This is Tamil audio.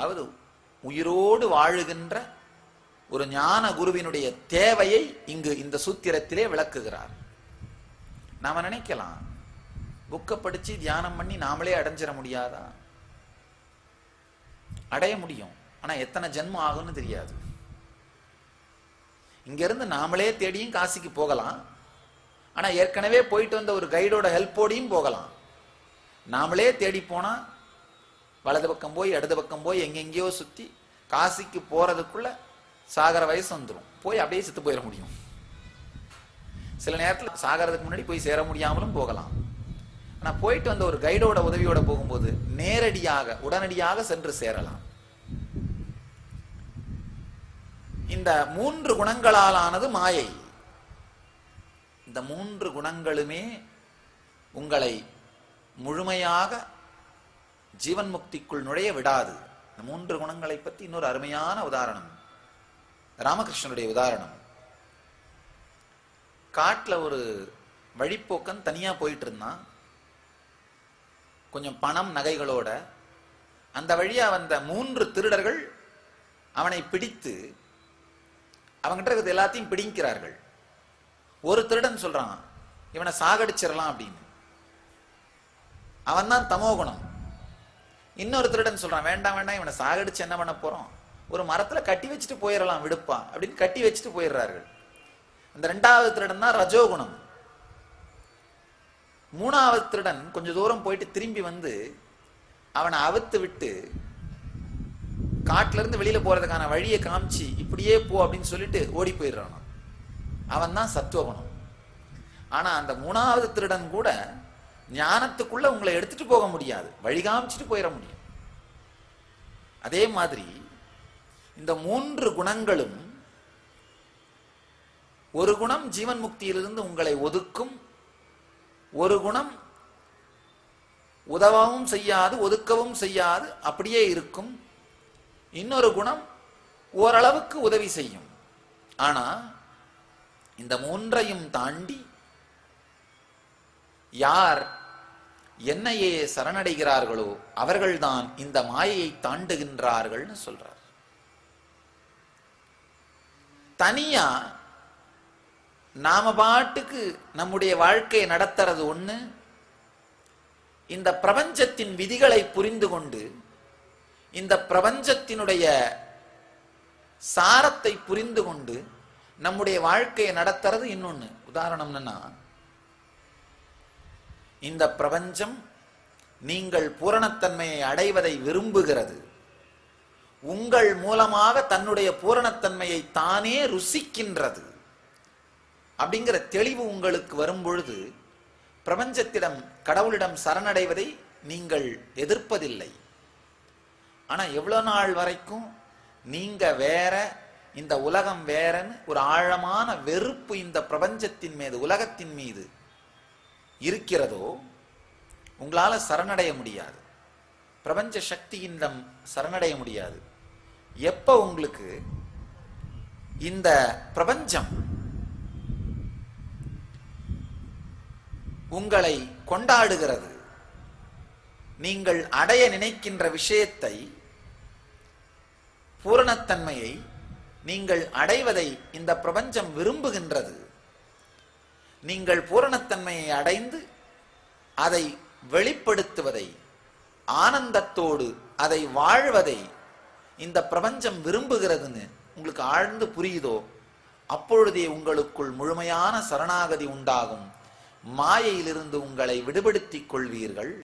அதாவது உயிரோடு வாழுகின்ற ஒரு ஞான குருவினுடைய தேவையை இங்கு இந்த சூத்திரத்திலே விளக்குகிறார். நாம நினைக்கலாம். புக்கை படிச்சு தியானம் பண்ணி நாமளே அடைஞ்சிட முடியாதா? அடைய முடியும். ஆனா எத்தனை ஜென்மம் ஆகும்னு தெரியாது. இங்க இருந்து நாமளே தேடியும் காசிக்கு போகலாம். ஆனா ஏற்கனவே போயிட்டு வந்த ஒரு கைடோட ஹெல்ப்போடையும் போகலாம். நாமளே தேடி போனா வலது பக்கம் போய் இடது பக்கம் போய் எங்கெங்கேயோ சுற்றி காசிக்கு போகிறதுக்குள்ள சாகர வயசு வந்துடும் போய் அப்படியே செத்து போயிட முடியும். சில நேரத்தில் சாகரதுக்கு முன்னாடி போய் சேர முடியாமலும் போகலாம். ஆனால் போயிட்டு வந்த ஒரு கைடோட உதவியோட போகும்போது நேரடியாக உடனடியாக சென்று சேரலாம். இந்த மூன்று குணங்களாலானது மாயை. இந்த மூன்று குணங்களுமே உங்களை முழுமையாக ஜீவன் முக்திக்குள் நுழைய விடாது. இந்த மூன்று குணங்களை பற்றி இன்னொரு அருமையான உதாரணம். ராமகிருஷ்ணனுடைய உதாரணம். காட்டுல ஒரு வழிப்போக்கன் தனியா போயிட்டு இருந்தான். கொஞ்சம் பணம் நகைகளோட. அந்த வழியா வந்த மூன்று திருடர்கள் அவனை பிடித்து அவங்ககிட்ட இருக்கிறது எல்லாத்தையும் பிடிக்கிறார்கள் ஒரு திருடன் சொல்றான் இவனை சாகடிச்சிடலாம் அப்படின்னு. அவன் தான் தமோகுணம். இன்னொரு திருடன் சொல்றான் வேண்டாம் வேண்டாம் இவனை சாகடிச்சு என்ன பண்ண போறோம்? ஒரு மரத்துல கட்டி வச்சுட்டு போயிடலாம் விடுப்பா அப்படின்னு கட்டி வச்சுட்டு போயிடுறார்கள். அந்த ரெண்டாவது திருடன் தான் ரஜோகுணம். மூணாவது திருடன் கொஞ்ச தூரம் போயிட்டு திரும்பி வந்து அவனை அவுத்து விட்டு காட்டுல இருந்து வெளியில போறதுக்கான வழியை காமிச்சு இப்படியே போ அப்படின்னு சொல்லிட்டு ஓடி போயிடுறான் அவன் தான் சத்துவகுணம். ஆனா அந்த மூணாவது திருடன் கூட ஞானத்துக்குள்ள உங்களை எடுத்துட்டு போக முடியாது. வழி காமிச்சிட்டு போயிட முடியும். அதே மாதிரி இந்த மூன்று குணங்களும் ஒரு குணம் ஜீவன் முக்தியிலிருந்து உங்களை ஒதுக்கும் ஒரு குணம் உதவவும் செய்யாது ஒதுக்கவும் செய்யாது அப்படியே இருக்கும். இன்னொரு குணம் ஓரளவுக்கு உதவி செய்யும். ஆனா இந்த மூன்றையும் தாண்டி யார் என்னையே சரணடைகிறார்களோ அவர்கள்தான் இந்த மாயையை தாண்டுகின்றார்கள்னு சொல்றார். தனியா நாம பாட்டுக்கு நம்முடைய வாழ்க்கையை நடத்துறது ஒண்ணு இந்த பிரபஞ்சத்தின் விதிகளை புரிந்து கொண்டு இந்த பிரபஞ்சத்தினுடைய சாரத்தை புரிந்து கொண்டு நம்முடைய வாழ்க்கையை நடத்துறது இன்னொன்னு. உதாரணம் என்னன்னா இந்த பிரபஞ்சம் நீங்கள் பூரணத்தன்மையை அடைவதை விரும்புகிறது. உங்கள் மூலமாக தன்னுடைய பூரணத்தன்மையை தானே ருசிக்கின்றது. அப்படிங்கிற தெளிவு உங்களுக்கு வரும் பொழுது பிரபஞ்சத்திடம் கடவுளிடம் சரணடைவதை நீங்கள் எதிர்ப்பதில்லை. ஆனால் எவ்வளோ நாள் வரைக்கும் நீங்க வேற இந்த உலகம் வேறன்னு ஒரு ஆழமான வெறுப்பு இந்த பிரபஞ்சத்தின் மீது உலகத்தின் மீது இருக்கிறதோ உங்களால் சரணடைய முடியாது. பிரபஞ்ச சக்தியிடம் சரணடைய முடியாது. எப்ப உங்களுக்கு இந்த பிரபஞ்சம் உங்களை கொண்டாடுகிறது நீங்கள் அடைய நினைக்கின்ற விஷயத்தை பூரணத்தன்மையை நீங்கள் அடைவதை இந்த பிரபஞ்சம் விரும்புகின்றது நீங்கள் பூரணத்தன்மையை அடைந்து அதை வெளிப்படுத்துவதை ஆனந்தத்தோடு அதை வாழ்வதை இந்த பிரபஞ்சம் விரும்புகிறதுன்னு உங்களுக்கு ஆழ்ந்து புரியுதோ? அப்பொழுதே உங்களுக்குள் முழுமையான சரணாகதி உண்டாகும். மாயையிலிருந்து உங்களை விடுபடுத்திக் கொள்வீர்கள்.